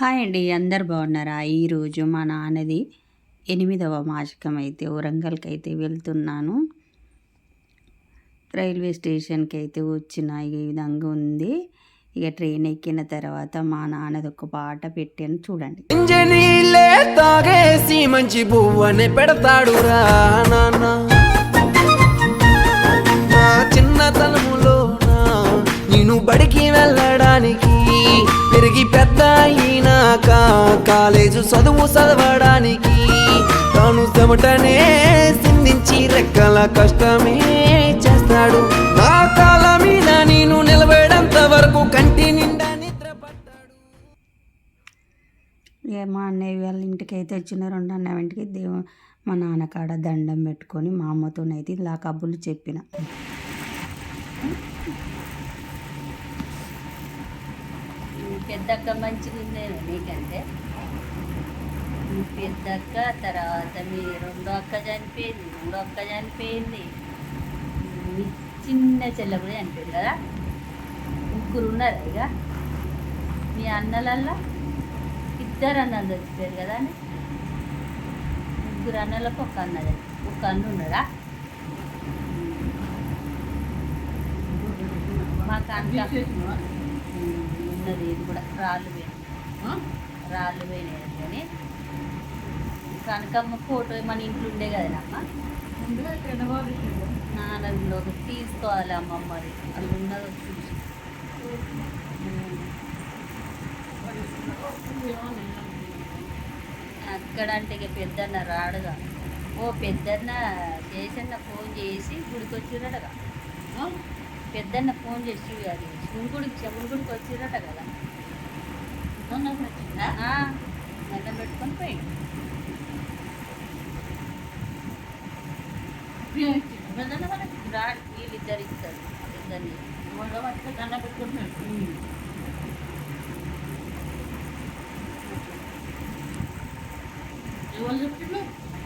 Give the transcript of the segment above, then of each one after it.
Hi అండి అందరు బాగున్నారా? ఈరోజు మా నాన్నది ఎనిమిదవ మాసికం అయితే వరంగల్కి అయితే వెళ్తున్నాను. రైల్వే స్టేషన్కి అయితే వచ్చిన ఈ విధంగా ఉంది. ఇక ట్రైన్ ఎక్కిన తర్వాత మా నాన్నది ఒక పాట పెట్టాను చూడండి. తాగేసి మంచి పువ్వని పెడతాడు రా నాన్న. నా చిన్నతనములో నేను బడికి వెళ్ళా కాలేజు చదువు చదవడానికి తాను చెమటనే సిందించి రెక్కల కష్టమే చేస్తాడు. నా కాల మీద నేను నిలబడేంత వరకు కంటి నిండా నిద్ర పట్టాడు ఇక మా అన్నయ్య వాళ్ళ ఇంటికి అయితే వచ్చిన రెండు అన్నయ్య ఇంటికి దేవు మా నాన్న కాడ దండం పెట్టుకొని మా అమ్మతోనైతే ఇలా కబుర్లు చెప్పిన. పెద్దక్క మంచిగా ఉందేమో నీకంటే పెద్దక్క తర్వాత మీ రెండో అక్క చనిపోయింది మూడో అక్క చనిపోయింది. మీ చిన్న చెల్లె కూడా చనిపోయింది కదా? ముగ్గురు ఉన్నారు ఇక? మీ అన్నలల్లా? ఇద్దరు అన్నలు చచ్చిపోయారు కదా అని ముగ్గురు అన్నలకు ఒక అన్న ఒక అన్న ఉన్నాడా? మాకు అంత ఉన్నది ఇది కూడా రాళ్ళు పోయినాయి. రాళ్ళు పోయినాయి కానీ కనకమ్మ ఫోటో మన ఇంట్లో ఉండే కదనమ్మ ఒకటి తీసుకోవాలి అమ్మ మరి అది ఉన్నది చూసి అక్కడ అంటే ఇక పెద్దన్న రాడుగా. ఓ పెద్దన్న చేసన్న ఫోన్ చేసి గుడికి వచ్చిరటగా పెద్దన్న ఫోన్ చేసి అది. శివుడికి శివుడికి వచ్చిరట కదా ఆ, దండం పెట్టుకొని పోయిండు రాడు వీళ్ళిద్దరు ఇస్తారు ఇద్దరిని ఉమ్.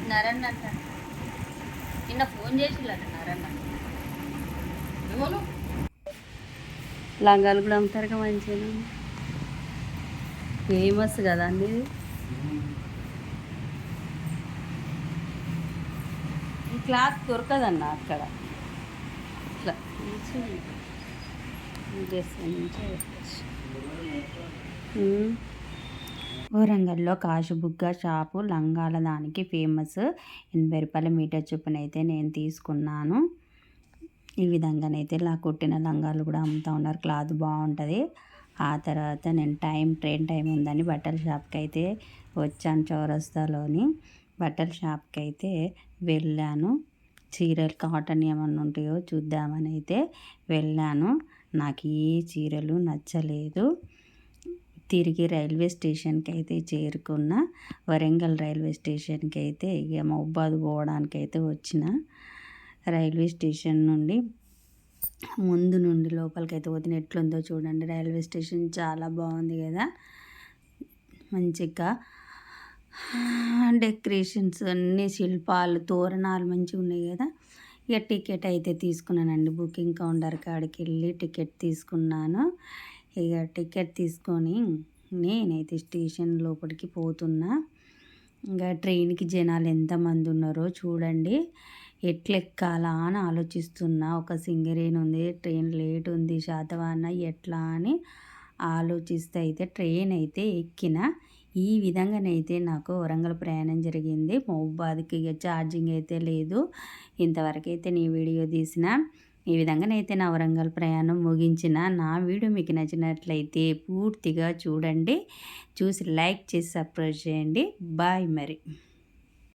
నరన్న అంట నిన్న ఫోన్ చేసిల్లట నరన్న లంగాలు కూడా అమ్ముతారు కదా మంచిగా ఫేమస్ కదా అండి ఇది ఈ క్లాత్ దొరకదన్న అక్కడ. ఇట్లా వరంగల్లో కాశుబుగ్గ షాపు లంగాల దానికి ఫేమస్. ఎనభై రూపాయల మీటర్ చొప్పున అయితే నేను తీసుకున్నాను. ఈ విధంగానైతే ఇలా కుట్టిన లంగాలు కూడా అమ్ముతూ ఉన్నారు. క్లాత్ బాగుంటుంది. ఆ తర్వాత నేను టైం ట్రైన్ టైం ఉందని బట్టల షాప్కి అయితే వచ్చాను చౌరస్తాలోని. బట్టల షాప్కి అయితే వెళ్ళాను. చీరలు కాటన్ ఏమన్నా ఉంటాయో చూద్దామని అయితే వెళ్ళాను. నాకు ఏ చీరలు నచ్చలేదు. తిరిగి రైల్వే స్టేషన్కి అయితే చేరుకున్న వరంగల్ రైల్వే స్టేషన్కి అయితే ఇక మహబాద్ పోవడానికి అయితే వచ్చిన రైల్వే స్టేషన్ నుండి ముందు నుండి లోపలికి అయితే పోతే ఎట్లుందో చూడండి. రైల్వే స్టేషన్ చాలా బాగుంది కదా. మంచిగా డెకరేషన్స్ అన్నీ శిల్పాలు తోరణాలు మంచిగా ఉన్నాయి కదా. ఇక టికెట్ అయితే తీసుకున్నానండి. బుకింగ్ కౌంటర్ కాడికి వెళ్ళి టికెట్ తీసుకున్నాను. ఇక టికెట్ తీసుకొని నేనైతే స్టేషన్ లోపలికి పోతున్నా. ఇంకా ట్రైన్కి జనాలు ఎంతమంది ఉన్నారో చూడండి. ఎట్లెక్కాలా అని ఆలోచిస్తున్నా. ఒక సింగరేణి ఉంది ట్రైన్ లేట్ ఉంది శాతవాహన ఎట్లా అని ఆలోచిస్తే అయితే ట్రైన్ అయితే ఎక్కిన ఈ విధంగానైతే నాకు వరంగల్ ప్రయాణం జరిగింది. మహబాద్కి ఛార్జింగ్ అయితే లేదు. ఇంతవరకు అయితే నీ వీడియో తీసిన ఈ విధంగానైతే నా వరంగల్ ప్రయాణం ముగించిన నా వీడియో మీకు నచ్చినట్లయితే పూర్తిగా చూడండి. చూసి లైక్ చేసి సబ్స్క్రైబ్ చేయండి. బాయ్ మరి.